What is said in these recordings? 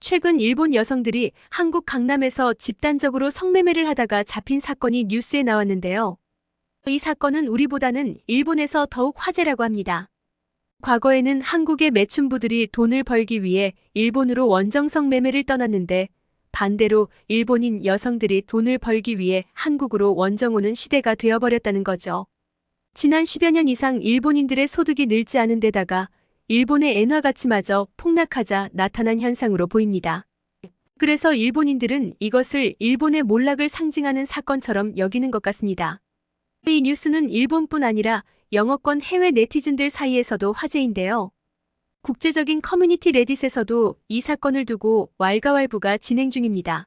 최근 일본 여성들이 한국 강남에서 집단적으로 성매매를 하다가 잡힌 사건이 뉴스에 나왔는데요. 이 사건은 우리보다는 일본에서 더욱 화제라고 합니다. 과거에는 한국의 매춘부들이 돈을 벌기 위해 일본으로 원정성 매매를 떠났는데 반대로 일본인 여성들이 돈을 벌기 위해 한국으로 원정 오는 시대가 되어버렸다는 거죠. 지난 10여 년 이상 일본인들의 소득이 늘지 않은 데다가 일본의 엔화 가치마저 폭락하자 나타난 현상으로 보입니다. 그래서 일본인들은 이것을 일본의 몰락을 상징하는 사건처럼 여기는 것 같습니다. 이 뉴스는 일본뿐 아니라 영어권 해외 네티즌들 사이에서도 화제인데요. 국제적인 커뮤니티 레딧에서도 이 사건을 두고 왈가왈부가 진행 중입니다.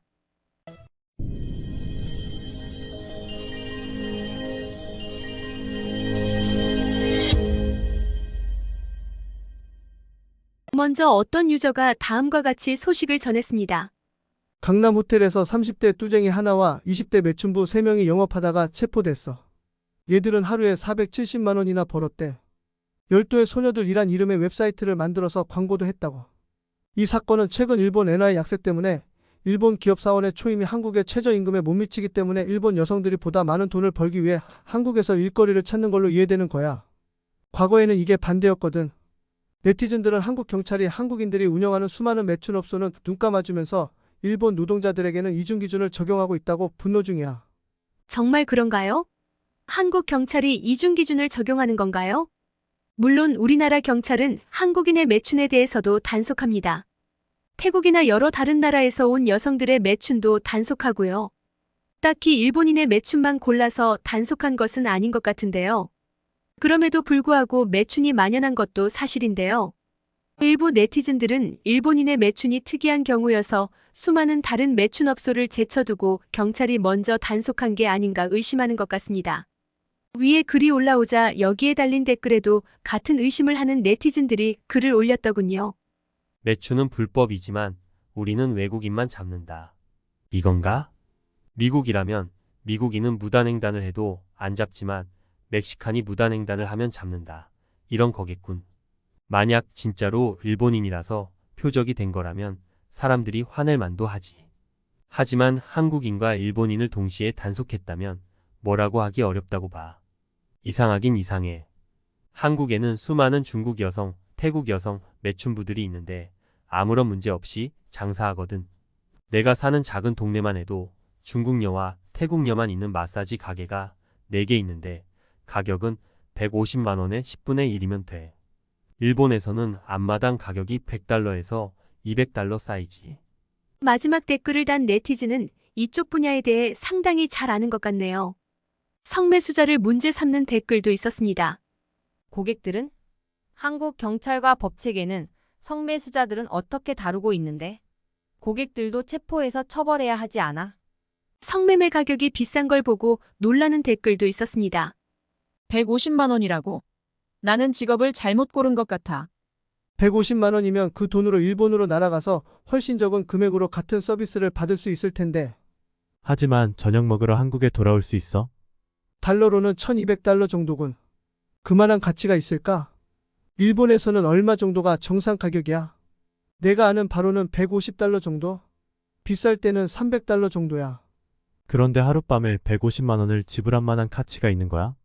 먼저 어떤 유저가 다음과 같이 소식을 전했습니다. 강남 호텔에서 30대 뚜쟁이 하나와 20대 매춘부 3명이 영업하다가 체포됐어. 얘들은 하루에 470만 원이나 벌었대. 열도의 소녀들이란 이름의 웹사이트를 만들어서 광고도 했다고. 이 사건은 최근 일본 엔화의 약세 때문에 일본 기업 사원의 초임이 한국의 최저임금에 못 미치기 때문에 일본 여성들이 보다 많은 돈을 벌기 위해 한국에서 일거리를 찾는 걸로 이해되는 거야. 과거에는 이게 반대였거든. 네티즌들은 한국 경찰이 한국인들이 운영하는 수많은 매춘업소는 눈 감아주면서 일본 노동자들에게는 이중 기준을 적용하고 있다고 분노 중이야. 정말 그런가요? 한국 경찰이 이중 기준을 적용하는 건가요? 물론 우리나라 경찰은 한국인의 매춘에 대해서도 단속합니다. 태국이나 여러 다른 나라에서 온 여성들의 매춘도 단속하고요. 딱히 일본인의 매춘만 골라서 단속한 것은 아닌 것 같은데요. 그럼에도 불구하고 매춘이 만연한 것도 사실인데요. 일부 네티즌들은 일본인의 매춘이 특이한 경우여서 수많은 다른 매춘업소를 제쳐두고 경찰이 먼저 단속한 게 아닌가 의심하는 것 같습니다. 위에 글이 올라오자 여기에 달린 댓글에도 같은 의심을 하는 네티즌들이 글을 올렸더군요. 매춘은 불법이지만 우리는 외국인만 잡는다. 이건가? 미국이라면 미국인은 무단횡단을 해도 안 잡지만 멕시칸이 무단횡단을 하면 잡는다. 이런 거겠군. 만약 진짜로 일본인이라서 표적이 된 거라면 사람들이 화낼 만도 하지. 하지만 한국인과 일본인을 동시에 단속했다면 뭐라고 하기 어렵다고 봐. 이상하긴 이상해. 한국에는 수많은 중국 여성, 태국 여성, 매춘부들이 있는데 아무런 문제 없이 장사하거든. 내가 사는 작은 동네만 해도 중국녀와 태국녀만 있는 마사지 가게가 4개 있는데 가격은 150만 원에 10분의 1이면 돼. 일본에서는 앞마당 가격이 100달러에서 200달러 사이지. 마지막 댓글을 단 네티즌은 이쪽 분야에 대해 상당히 잘 아는 것 같네요. 성매수자를 문제 삼는 댓글도 있었습니다. 고객들은 한국 경찰과 법칙에는 성매수자들은 어떻게 다루고 있는데 고객들도 체포해서 처벌해야 하지 않아? 성매매 가격이 비싼 걸 보고 놀라는 댓글도 있었습니다. 150만 원이라고. 나는 직업을 잘못 고른 것 같아. 150만 원이면 그 돈으로 일본으로 날아가서 훨씬 적은 금액으로 같은 서비스를 받을 수 있을 텐데 하지만 저녁 먹으러 한국에 돌아올 수 있어? 달러로는 1200달러 정도군. 그만한 가치가 있을까? 일본에서는 얼마 정도가 정상 가격이야? 내가 아는 바로는 150달러 정도? 비쌀 때는 300달러 정도야. 그런데 하룻밤에 150만 원을 지불할 만한 가치가 있는 거야?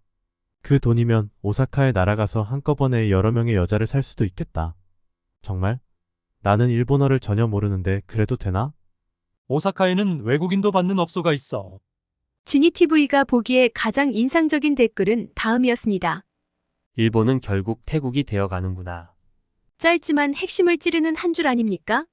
그 돈이면 오사카에 날아가서 한꺼번에 여러 명의 여자를 살 수도 있겠다. 정말? 나는 일본어를 전혀 모르는데 그래도 되나? 오사카에는 외국인도 받는 업소가 있어. 지니TV가 보기에 가장 인상적인 댓글은 다음이었습니다. 일본은 결국 태국이 되어 가는구나. 짧지만 핵심을 찌르는 한 줄 아닙니까?